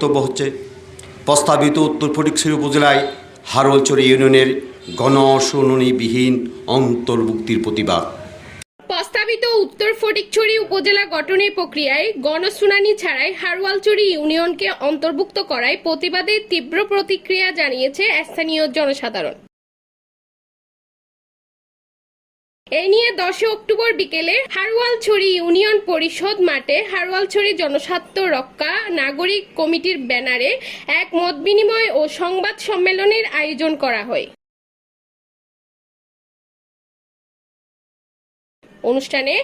বক্তব্য হচ্ছে, প্রস্তাবিত উত্তর ফটিকছড়ি উপজেলায় হারলচর ইউনিয়নের গণশুনানিবিহীন অন্তর্ভুক্তির প্রতিবাদ। প্রস্তাবিত উত্তর ফটিকছড়ি উপজেলা গঠনের প্রক্রিয়ায় গণশুনানি ছাড়াই হারওয়ালচুরি ইউনিয়নকে অন্তর্ভুক্ত করায় প্রতিবাদে তীব্র প্রতিক্রিয়া জানিয়েছে স্থানীয় জনসাধারণ। এই নিয়ে দশই অক্টোবর বিকেলে হারওয়ালছড়ি ইউনিয়ন পরিষদ মাঠে হারওয়ালছড়ি জনস্বার্থ রক্ষা নাগরিক কমিটির ব্যানারে এক মত বিনিময় ও সংবাদ সম্মেলনের আয়োজন করা হয়। অনুষ্ঠানে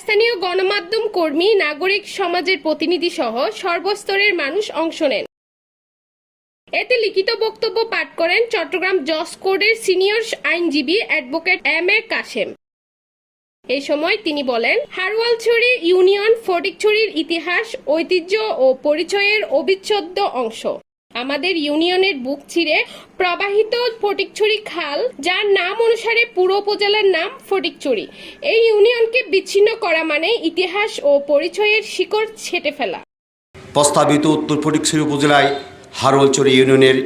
স্থানীয় গণমাধ্যম কর্মী, নাগরিক সমাজের প্রতিনিধি সহ সর্বস্তরের মানুষ অংশ নেন। এতে লিখিত বক্তব্য পাঠ করেন চট্টগ্রাম জজ কোর্টের সিনিয়র আইনজীবী অ্যাডভোকেট এম এ কাশেম। এই সময় তিনি বলেন হারওয়ালছড়ি ইউনিয়ন ফটিকছড়ির ইতিহাস, ঐতিহ্য ও পরিচয়ের অবিচ্ছেদ্য অংশ। আমাদের ইউনিয়নের বুক ছিঁড়ে প্রবাহিত ফটিকছড়ি খাল, যার নাম অনুসারে পুরো উপজেলার নাম ফটিকছড়ি এই ইউনিয়নকে বিচ্ছিন্ন করা মানে ইতিহাস ও পরিচয়ের শিকড় ছেটে ফেলা। প্রস্তাবিত উত্তর ফটিকছড়ি উপজেলায় হারলচর ইউনিয়নের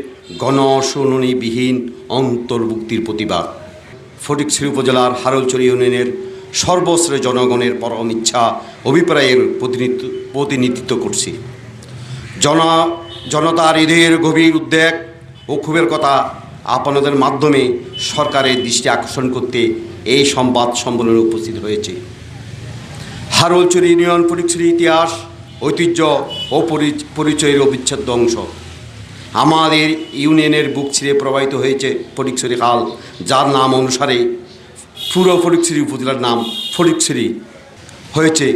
গণশুনানিবিহীন অন্তর্ভুক্তির প্রতিবাদ। ফটিকছড়ি উপজেলার হারলচর ইউনিয়নের সর্বশ্রেয় জনগণের পরম ইচ্ছা অভিপ্রায়ের প্রতিনিধিত্ব করছি। জনা জনতার হৃদয়ের গভীর উদ্বেগ ও ক্ষোভের কথা আপনাদের মাধ্যমে সরকারের দৃষ্টি আকর্ষণ করতে এই সংবাদ সম্মেলনে উপস্থিত হয়েছে। হারলচুরি ইউনিয়ন ফটিকছড়ি ইতিহাস, ঐতিহ্য ও পরিচয়ের অবিচ্ছেদ্য অংশ। আমাদের ইউনিয়নের বুক ছিঁড়ে প্রবাহিত হয়েছে ফটিকছড়ি খাল যার নাম অনুসারে পুরো ফটিকছড়ি উপজেলার নাম ফটিকছড়ি হয়েছে।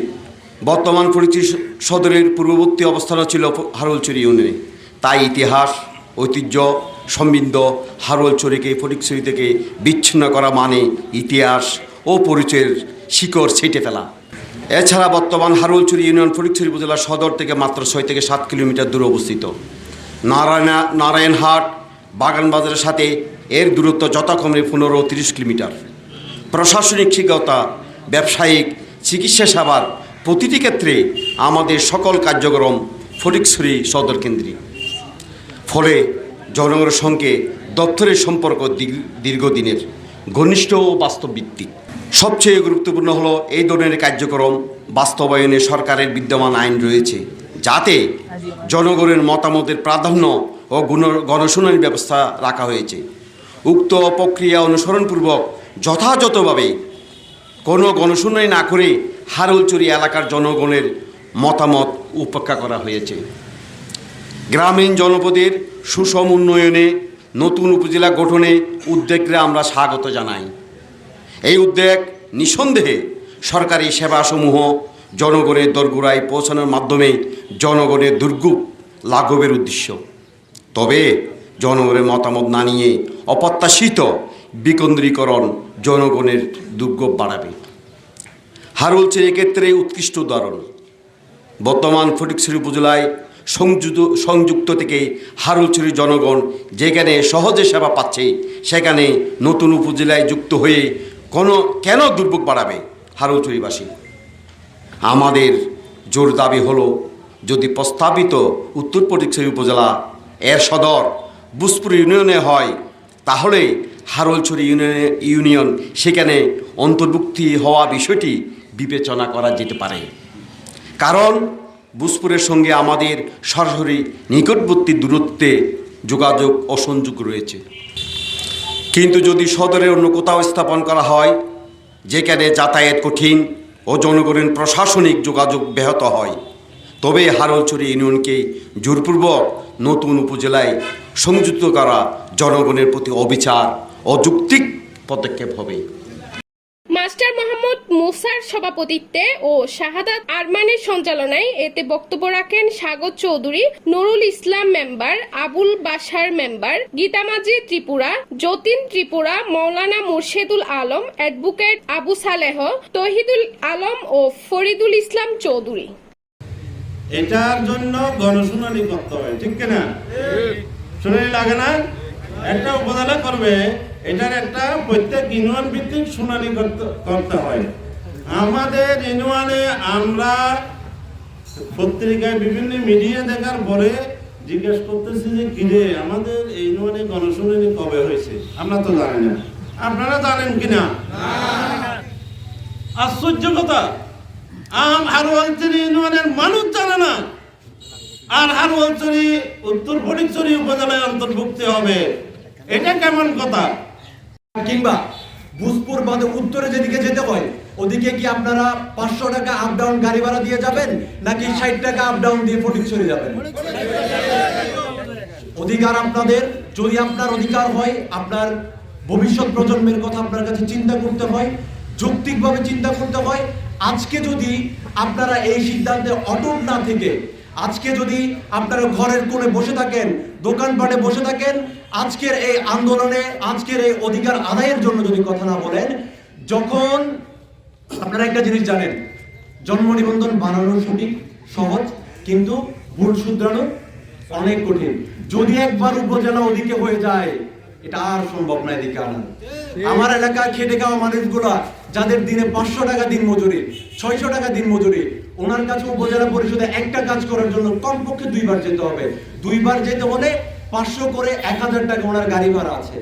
বর্তমান ফটিকছড়ি সদরের পূর্ববর্তী অবস্থান ছিল হারলচুরি ইউনিয়নে। তাই ইতিহাস, ঐতিহ্য, সমৃদ্ধ হারলচুরিকে ফটিকছড়ি থেকে বিচ্ছিন্ন করা মানে ইতিহাস ও পরিচয়ের শিকড় ছেটে ফেলা। এছাড়া বর্তমান হারুলচুরি ইউনিয়ন ফটিকছড়ি উপজেলা সদর থেকে মাত্র ছয় থেকে সাত কিলোমিটার দূরে অবস্থিত। নারায়ণা, নারায়ণহাট বাগানবাজারের সাথে এর দূরত্ব যথাক্রমে পনেরো তিরিশ কিলোমিটার। প্রশাসনিক শিক্ষকতা, ব্যবসায়িক, চিকিৎসা সেবার প্রতিটি ক্ষেত্রে আমাদের সকল কার্যক্রম ফটিকছড়ি সদর কেন্দ্রিক ফলে জনগণের সঙ্গে দপ্তরের সম্পর্ক দীর্ঘদিনের ঘনিষ্ঠ ও বাস্তবভিত্তিক। সবচেয়ে গুরুত্বপূর্ণ হলো এই ধরনের কার্যক্রম বাস্তবায়নে সরকারের বিদ্যমান আইন রয়েছে, যাতে জনগণের মতামতের প্রাধান্য ও গুণ গণশুনানির ব্যবস্থা রাখা হয়েছে। উক্ত প্রক্রিয়া অনুসরণপূর্বক যথাযথভাবে কোনো গণশুনানি না করে হারুলচুরি এলাকার জনগণের মতামত উপেক্ষা করা হয়েছে। গ্রামীণ জনপদের সুষম উন্নয়নে, নতুন উপজেলা গঠনে উদ্যোগকে আমরা স্বাগত জানাই। এই উদ্যোগ নিঃসন্দেহে সরকারি সেবাসমূহ জনগণের দরগুড়ায় পৌঁছানোর মাধ্যমে জনগণের দুর্ভোগ লাঘবের উদ্দেশ্য। তবে জনগণের মতামত না নিয়ে অপ্রত্যাশিত বিকেন্দ্রীকরণ জনগণের দুর্ভোগ বাড়াবে। হারুলচের এক্ষেত্রে উৎকৃষ্ট উদাহরণ। বর্তমান ফটিকছড়ি উপজেলায় সংযুক্ত সংযুক্ত থেকে হারুলছড়ি জনগণ যেখানে সহজে সেবা পাচ্ছে, সেখানে নতুন উপজেলায় যুক্ত হয়ে কোনো কেন দুর্ভোগ বাড়াবে হারুলছড়িবাসী আমাদের জোর দাবি হলো, যদি প্রস্তাবিত উত্তর ফটিকছড়ি উপজেলা এর সদর বুসপুর ইউনিয়নে হয়, তাহলে হারলছড়ি ইউনিয়নে, ইউনিয়ন, সেখানে অন্তর্ভুক্তি হওয়া বিষয়টি বিবেচনা করা যেতে পারে। কারণ বুসপুরের সঙ্গে আমাদের সরাসরি নিকটবর্তী দূরত্বে যোগাযোগ অসংযোগ রয়েছে। কিন্তু যদি সদরের অন্য কোথাও স্থাপন করা হয়, যেখানে যাতায়াত কঠিন ও জনগণের প্রশাসনিক যোগাযোগ ব্যাহত হয়, তবে হারলচুরি ইউনিয়নকে জোরপূর্বক নতুন উপজেলায় সংযুক্ত করা জনগণের প্রতি অবিচার অযৌক্তিক পদক্ষেপ হবে। মাস্টার মোহাম্মদ মুসার সভাপতিত্বে ও শাহাদাত আরমানের সঞ্চালনায় এতে বক্তব্য রাখেন স্বাগত চৌধুরী নুরুল ইসলাম মেম্বার আবুল বাসার মেম্বার গীতামাজি ত্রিপুরা যতীন ত্রিপুরা মৌলানা মুর্শেদুল আলম অ্যাডভোকেট আবু সালেহ তহিদুল আলম ও ফরিদুল ইসলাম চৌধুরী। এটার জন্য গণশুনানি করতে হবে ঠিক কিনা? শুনানি লাগে না? একটা উপজেলা করবে এটার একটা প্রত্যেক ইউনিয়ন ভিত্তিক শুনানি করতে হয়। আমাদের ইউনিয়নে আমরা পত্রিকায় বিভিন্ন মিডিয়া দেখার পরে জিজ্ঞেস করতেছি যে, কিরে, আমাদের এই ইউনিয়নে গণশুনানি কবে হয়েছে? আমরা তো জানি না। আপনারা জানেন কিনা? আশ্চর্য কথা। আম হারোয়ালচুরি ইউনিয়নের মানুষ জানে না। আর হারোয়ালচুরি উত্তর ফটিকচুরি উপজেলায় অন্তর্ভুক্ত হবে। এটা কেমন কথা? কিংবা ভূজপুর বাদে উত্তরে যেদিকে যেতে হয়, ওদিকে কি আপনারা পাঁচশো টাকা আপ ডাউন গাড়ি ভাড়া দিয়ে যাবেন, নাকি ষাট টাকা আপ ডাউন দিয়ে ফটিকছড়ি যাবেন? অধিকার আপনাদের, যদি আপনার অধিকার হয়, আপনার ভবিষ্যৎ প্রজন্মের কথা আপনার কাছে চিন্তা করতে হয়, যৌক্তিকভাবে চিন্তা করতে হয়, আজকে যদি আপনারা এই সিদ্ধান্তে অটল না থেকে, আজকে যদি আপনারা ঘরের কোণে বসে থাকেন, দোকানপাটে বসে থাকেন আজকের এই আন্দোলনে, আজকের এই অধিকার আদায়ের জন্য যদি কথা না বলেন, যখন আপনারা একটা জিনিস জানেন, জন্ম নিবন্ধন বানানো সঠিক, সহজ, কিন্তু ভুল শুধরানো অনেক কঠিন। যদি একবার উপজেলা ওদিকে হয়ে যায়, এটা আর সম্ভব না এদিকে আনা। আমার এলাকায় খেটে খাওয়া মানুষগুলা, যাদের দিনে পাঁচশো টাকা দিন মজুরি, ছয়শো টাকা দিন মজুরি, ওনার কাছে উপজেলা পরিষদে একটা কাজ করার জন্য কমপক্ষে দুইবার যেতে হবে। দুইবার যেতে হলে পাঁচশো করে এক হাজার টাকা ওনার গাড়ি ভাড়া আছে।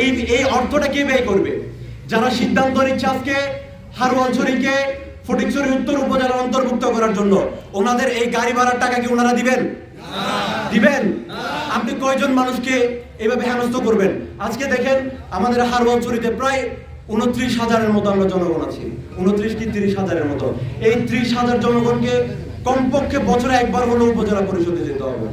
এই এই অর্থটা কে ব্যয় করবে? যারা সিদ্ধান্ত নিচ্ছে আজকে হারওয়ালছড়িকে ফটিকছড়ি উত্তর উপজেলার অন্তর্ভুক্ত করার জন্য, ওনাদের এই গাড়ি ভাড়ার টাকা কি ওনারা দিবেন? দিবেন? আপনি কয়জন মানুষকে এইভাবে হেনস্থ করবেন? আজকে দেখেন, আমাদের হারওয়ালছড়িতে প্রায় উনত্রিশ হাজারের মতো আমরা জনগণ আছি। উনত্রিশ কি তিরিশ হাজারের মতো। এই ত্রিশ হাজার জনগণকে কমপক্ষে বছরে একবার হলেও উপজেলা পরিষদে যেতে হবে।